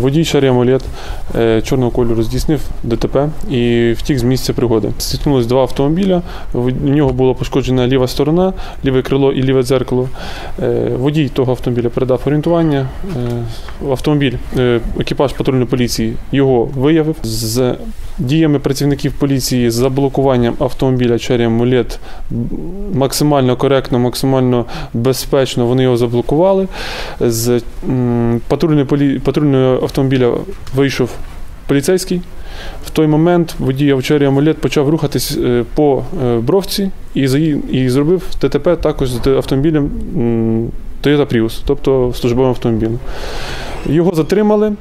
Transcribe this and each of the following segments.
Водій шарі амулет е, чорного кольору здійснив ДТП і втік з місця пригоди. Зіткнулись два автомобіля. В нього була пошкоджена ліва сторона, ліве крило і ліве дзеркало. Е, Водій того автомобіля передав орієнтування. Е, Автомобіль, екіпаж патрульної поліції його виявив. З діями працівників поліції з заблокуванням автомобіля Cherry Amulet максимально коректно, максимально безпечно вони його заблокували. З патрульної, полі... патрульного автомобіля вийшов поліцейський. В той момент водій Cherry амулет почав рухатись е, по е, бровці і, і зробив ТТП також з автомобілем Toyota Prius, тобто службовим автомобілем. Його затримали,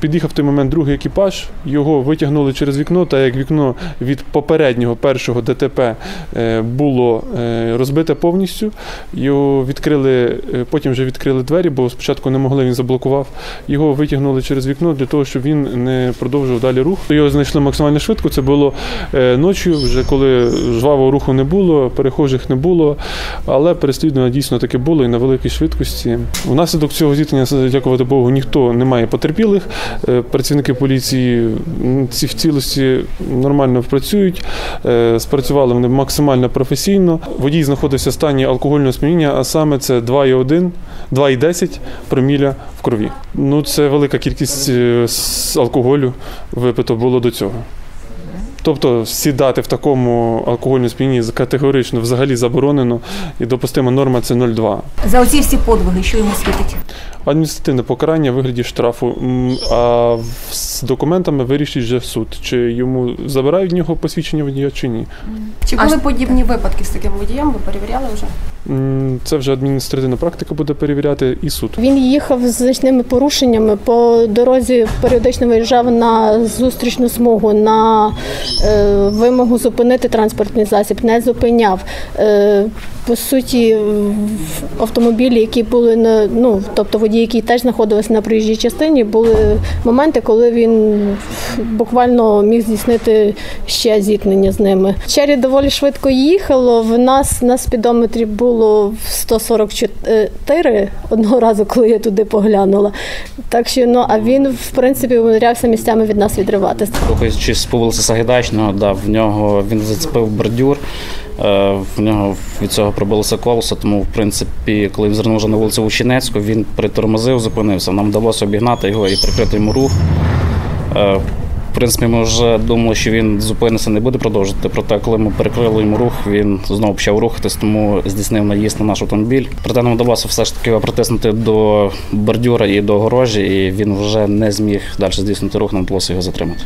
під'їхав в той момент другий екіпаж, його витягнули через вікно, та як вікно від попереднього першого ДТП е, було е, розбите повністю. Його відкрили, е, потім вже відкрили двері, бо спочатку не могли, він заблокував. Його витягнули через вікно для того, щоб він не продовжував далі рух. Його знайшли максимально швидко. Це було ночі, вже коли жвавого руху не було, перехожих не було, але переслідування дійсно таки було і на великій швидкості. Внаслідок цього зіткнення, дякувати Богу, ніхто не має потерпілих. Е, Працівники поліції ці в цілості нормально працюють, е, спрацювали вони максимально професійно. Водій знаходився в стані алкогольного сп'яніння, а саме це 2,1, 2,10 проміля в крові. Ну, це велика кількість е, алкоголю випито було до цього. Тобто сідати в такому алкогольному сп'яні категорично взагалі заборонено і допустима норма це 0,2. За оці всі подвиги, що йому світить? Адміністративне покарання в вигляді штрафу, а з документами вирішить вже суд, чи йому забирають в нього посвідчення водія чи ні. Чи були подібні випадки з таким водієм? Ви перевіряли вже? Це вже адміністративна практика буде перевіряти і суд. Він їхав з значними порушеннями по дорозі, періодично виїжджав на зустрічну смугу, на е, вимогу зупинити транспортний засіб, не зупиняв. Е, по суті, автомобілі, які були на ну, тобто водії, які теж знаходилися на проїжджій частині, були моменти, коли він буквально міг здійснити ще зіткнення з ними. Чері доволі швидко їхало. В нас на спідометрі було 144 одного разу, коли я туди поглянула. Так що ну а він в принципі умудрявся місцями від нас відриватися. Рухаючись по вулиці Сагайдачного, да, в нього він зацепив бордюр. е, В нього від цього пробилося колесо, тому в принципі, коли він звернув вже на вулицю Вущенецьку, він притормозив, зупинився. Нам вдалося обігнати його і прикрити йому рух. Принципі, ми вже думали, що він зупиниться, не буде продовжувати. Проте, коли ми перекрили йому рух, він знову почав рухатись, тому здійснив наїзд на наш автомобіль. Проте нам вдалося все ж таки притиснути до бордюра і до огорожі, і він вже не зміг далі здійснити рух, нам вдалося його затримати.